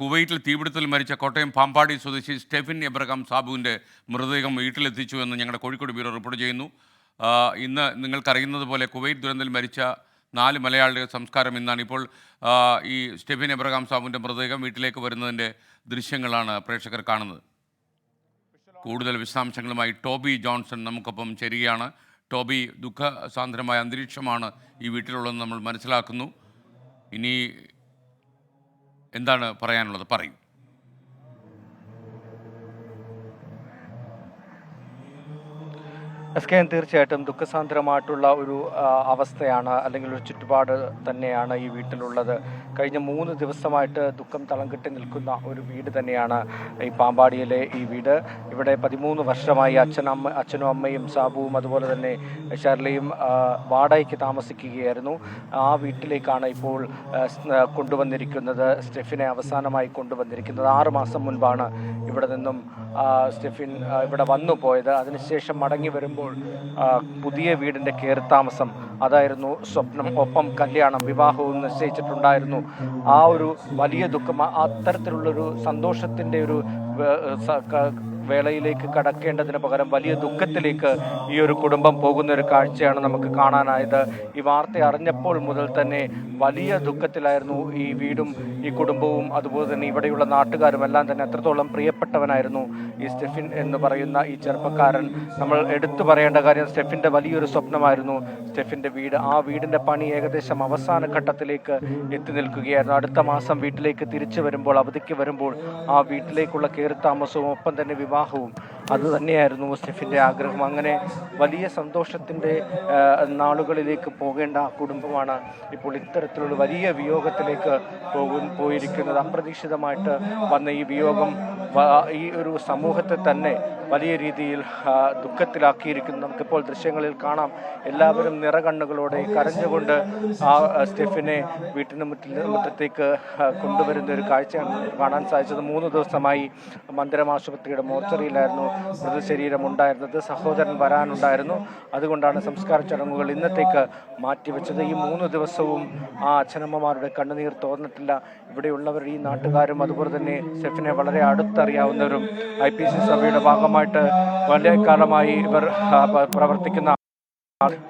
കുവൈറ്റിൽ തീപിടുത്തിൽ മരിച്ച കോട്ടയം പാമ്പാടി സ്വദേശി സ്റ്റെഫിൻ എബ്രഹാം സാബുവിന്റെ മൃതദേഹം വീട്ടിലെത്തിച്ചു എന്ന് ഞങ്ങളുടെ കോഴിക്കോട് ബ്യൂറോ റിപ്പോർട്ട് ചെയ്യുന്നു. ഇന്ന് നിങ്ങൾക്കറിയുന്നത് പോലെ കുവൈറ്റ് ദുരന്തത്തിൽ മരിച്ച നാല് മലയാളികളുടെ സംസ്കാരം ഇന്നാണ്. ഇപ്പോൾ ഈ സ്റ്റെഫിൻ എബ്രഹാം സാബുവിന്റെ മൃതദേഹം വീട്ടിലേക്ക് വരുന്നതിന്റെ ദൃശ്യങ്ങളാണ് പ്രേക്ഷകർ കാണുന്നത്. കൂടുതൽ വിശദാംശങ്ങളുമായി ടോബി ജോൺസൺ നമുക്കൊപ്പം ചേരുകയാണ്. ടോബി ദുഃഖസാന്ദ്രമായ അന്തരീക്ഷമാണ് ഈ വീട്ടിലുള്ളതെന്ന് നമ്മൾ മനസ്സിലാക്കുന്നു. ഇനി എന്താണ് പറയാനുള്ളത്? പറയൂ. എസ് കെ എൻ തീർച്ചയായിട്ടും ദുഃഖസാന്ദ്രമായിട്ടുള്ള ഒരു അവസ്ഥയാണ് അല്ലെങ്കിൽ ഒരു ചുറ്റുപാട് തന്നെയാണ് ഈ വീട്ടിലുള്ളത്. കഴിഞ്ഞ മൂന്ന് ദിവസമായിട്ട് ദുഃഖം തളം കെട്ടി നിൽക്കുന്ന ഒരു വീട് തന്നെയാണ് ഈ പാമ്പാടിയിലെ ഈ വീട്. ഇവിടെ പതിമൂന്ന് വർഷമായി അച്ഛനമ്മ അച്ഛനും അമ്മയും സാബുവും അതുപോലെ തന്നെ ഷർലിയും വാടകയ്ക്ക് താമസിക്കുകയായിരുന്നു. ആ വീട്ടിലേക്കാണ് ഇപ്പോൾ കൊണ്ടുവന്നിരിക്കുന്നത് സ്റ്റെഫിനെ അവസാനമായി കൊണ്ടുവന്നിരിക്കുന്നത്. ആറ് മാസം മുൻപാണ് ഇവിടെ നിന്നും സ്റ്റെഫിൻ ഇവിടെ വന്നു പോയത്. അതിനുശേഷം മടങ്ങി വരുമ്പോൾ ആ, പുതിയ വീടിന്റെ കയറിത്താമസം. അതായിരുന്നു സ്വപ്നം. ഒപ്പം കല്യാണം വിവാഹവും നിശ്ചയിച്ചിട്ടുണ്ടായിരുന്നു. ആ ഒരു വലിയ ദുഃഖം അത്തരത്തിലുള്ളൊരു സന്തോഷത്തിന്റെ ഒരു വേളയിലേക്ക് കടക്കേണ്ടതിന് പകരം വലിയ ദുഃഖത്തിലേക്ക് ഈ ഒരു കുടുംബം പോകുന്ന ഒരു കാഴ്ചയാണ് നമുക്ക് കാണാനായത്. ഈ വാർത്ത അറിഞ്ഞപ്പോൾ മുതൽ തന്നെ വലിയ ദുഃഖത്തിലായിരുന്നു ഈ വീടും ഈ കുടുംബവും അതുപോലെ തന്നെ ഇവിടെയുള്ള നാട്ടുകാരും എല്ലാം തന്നെ എത്രത്തോളം പ്രിയപ്പെട്ടവനായിരുന്നു ഈ സ്റ്റെഫിൻ എന്ന് പറയുന്ന ഈ ചെറുപ്പക്കാരൻ. നമ്മൾ എടുത്തു പറയേണ്ട കാര്യം സ്റ്റെഫിന്റെ വലിയൊരു സ്വപ്നമായിരുന്നു. സ്റ്റെഫിന്റെ വീട് ആ വീടിന്റെ പണി ഏകദേശം അവസാന ഘട്ടത്തിലേക്ക് എത്തി നിൽക്കുകയായിരുന്നു. അടുത്ത മാസം വീട്ടിലേക്ക് തിരിച്ചു വരുമ്പോൾ അവധിക്ക് വരുമ്പോൾ ആ വീട്ടിലേക്കുള്ള കയറി താമസവും ഒപ്പം തന്നെ വിവാഹവും അത് തന്നെയായിരുന്നു മുസ്ലിഫിന്റെ ആഗ്രഹം. അങ്ങനെ വലിയ സന്തോഷത്തിന്റെ നാളുകളിലേക്ക് പോകേണ്ട ആ കുടുംബമാണ് ഇപ്പോൾ ഇത്തരത്തിലുള്ള വലിയ വിയോഗത്തിലേക്ക് പോകും പോയിരിക്കുന്നത്. അപ്രതീക്ഷിതമായിട്ട് വന്ന ഈ വിയോഗം ഈ ഒരു സമൂഹത്തെ തന്നെ വലിയ രീതിയിൽ ദുഃഖത്തിലാക്കിയിരിക്കുന്നു. നമുക്കിപ്പോൾ ദൃശ്യങ്ങളിൽ കാണാം. എല്ലാവരും നിറകണ്ണുകളോടെ കരഞ്ഞുകൊണ്ട് ആ സ്റ്റെഫിനെ വീട്ടിന് മുറ്റിൽ മുറ്റത്തേക്ക് കൊണ്ടുവരുന്ന ഒരു കാഴ്ചയാണ് കാണാൻ സാധിച്ചത്. മൂന്ന് ദിവസമായി മന്ദിരം ആശുപത്രിയുടെ മോർച്ചറിയിലായിരുന്നു മൃതശരീരം ഉണ്ടായിരുന്നത്. സഹോദരൻ വരാനുണ്ടായിരുന്നു. അതുകൊണ്ടാണ് സംസ്കാര ചടങ്ങുകൾ ഇന്നത്തേക്ക് മാറ്റിവെച്ചത്. ഈ മൂന്ന് ദിവസവും ആ അച്ഛനമ്മമാരുടെ കണ്ണുനീർ തോന്നിട്ടില്ല ഇവിടെയുള്ളവർ ഈ നാട്ടുകാരും അതുപോലെ തന്നെ സ്റ്റെഫിനെ വളരെ അടുത്തറിയാവുന്നവരും ഐ പി സി സഭയുടെ ഭാഗമായിട്ട് വളരെ കാലമായി ഇവർ പ്രവർത്തിക്കുന്ന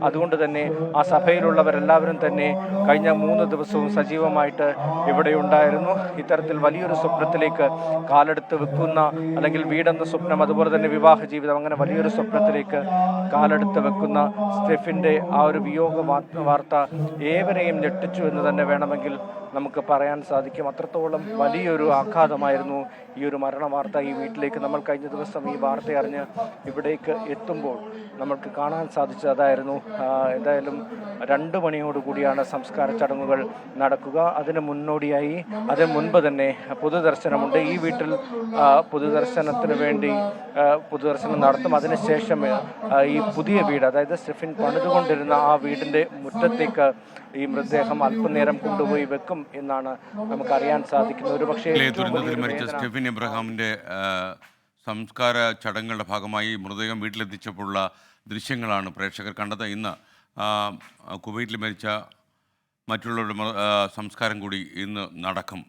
അതുകൊണ്ട് തന്നെ ആ സഭയിലുള്ളവരെല്ലാവരും തന്നെ കഴിഞ്ഞ മൂന്ന് ദിവസവും സജീവമായിട്ട് ഇവിടെ ഉണ്ടായിരുന്നു ഇത്തരത്തിൽ വലിയൊരു സ്വപ്നത്തിലേക്ക് കാലെടുത്ത് വെക്കുന്ന അല്ലെങ്കിൽ വീടെന്ന സ്വപ്നം അതുപോലെ തന്നെ വിവാഹ ജീവിതം അങ്ങനെ വലിയൊരു സ്വപ്നത്തിലേക്ക് കാലെടുത്ത് വെക്കുന്ന സ്റ്റെഫിന്റെ ആ ഒരു വിയോഗ വാർത്ത ഏവരെയും ഞെട്ടിച്ചു എന്ന് തന്നെ വേണമെങ്കിൽ നമുക്ക് പറയാൻ സാധിക്കും. അത്രത്തോളം വലിയൊരു ആഘാതമായിരുന്നു ഈ ഒരു മരണ വാർത്ത ഈ വീട്ടിലേക്ക്. നമ്മൾ കഴിഞ്ഞ ദിവസം ഈ വാർത്ത അറിഞ്ഞ് ഇവിടേക്ക് എത്തുമ്പോൾ നമുക്ക് കാണാൻ സാധിച്ചത് ആ, എന്തായാലും രണ്ട് മണിയോടുകൂടിയാണ് സംസ്കാര ചടങ്ങുകൾ നടക്കുക. അതിന് മുന്നോടിയായി അതിന് മുൻപ് തന്നെ പൊതുദർശനമുണ്ട്. ഈ വീട്ടിൽ പൊതുദർശനത്തിന് വേണ്ടി പൊതുദർശനം നടത്തും. അതിനുശേഷം ഈ പുതിയ വീട് അതായത് സ്റ്റെഫിൻ പണിതുകൊണ്ടിരുന്ന ആ വീടിന്റെ മുറ്റത്തേക്ക് ഈ മൃതദേഹം അല്പനേരം കൊണ്ടുപോയി വെക്കും എന്നാണ് നമുക്കറിയാൻ സാധിക്കുന്നത്. ഒരു പക്ഷേ മരിച്ച സ്റ്റെഫിൻ എബ്രഹാമിന്റെ സംസ്കാര ചടങ്ങുകളുടെ ഭാഗമായി മൃതദേഹം വീട്ടിലെത്തിച്ചപ്പോഴുള്ള ദൃശ്യങ്ങളാണ് പ്രേക്ഷകർ കണ്ടത്. ഇന്ന് കുവൈറ്റിൽ മരിച്ച മറ്റുള്ളവരുടെ സംസ്കാരം കൂടി ഇന്ന് നടക്കും.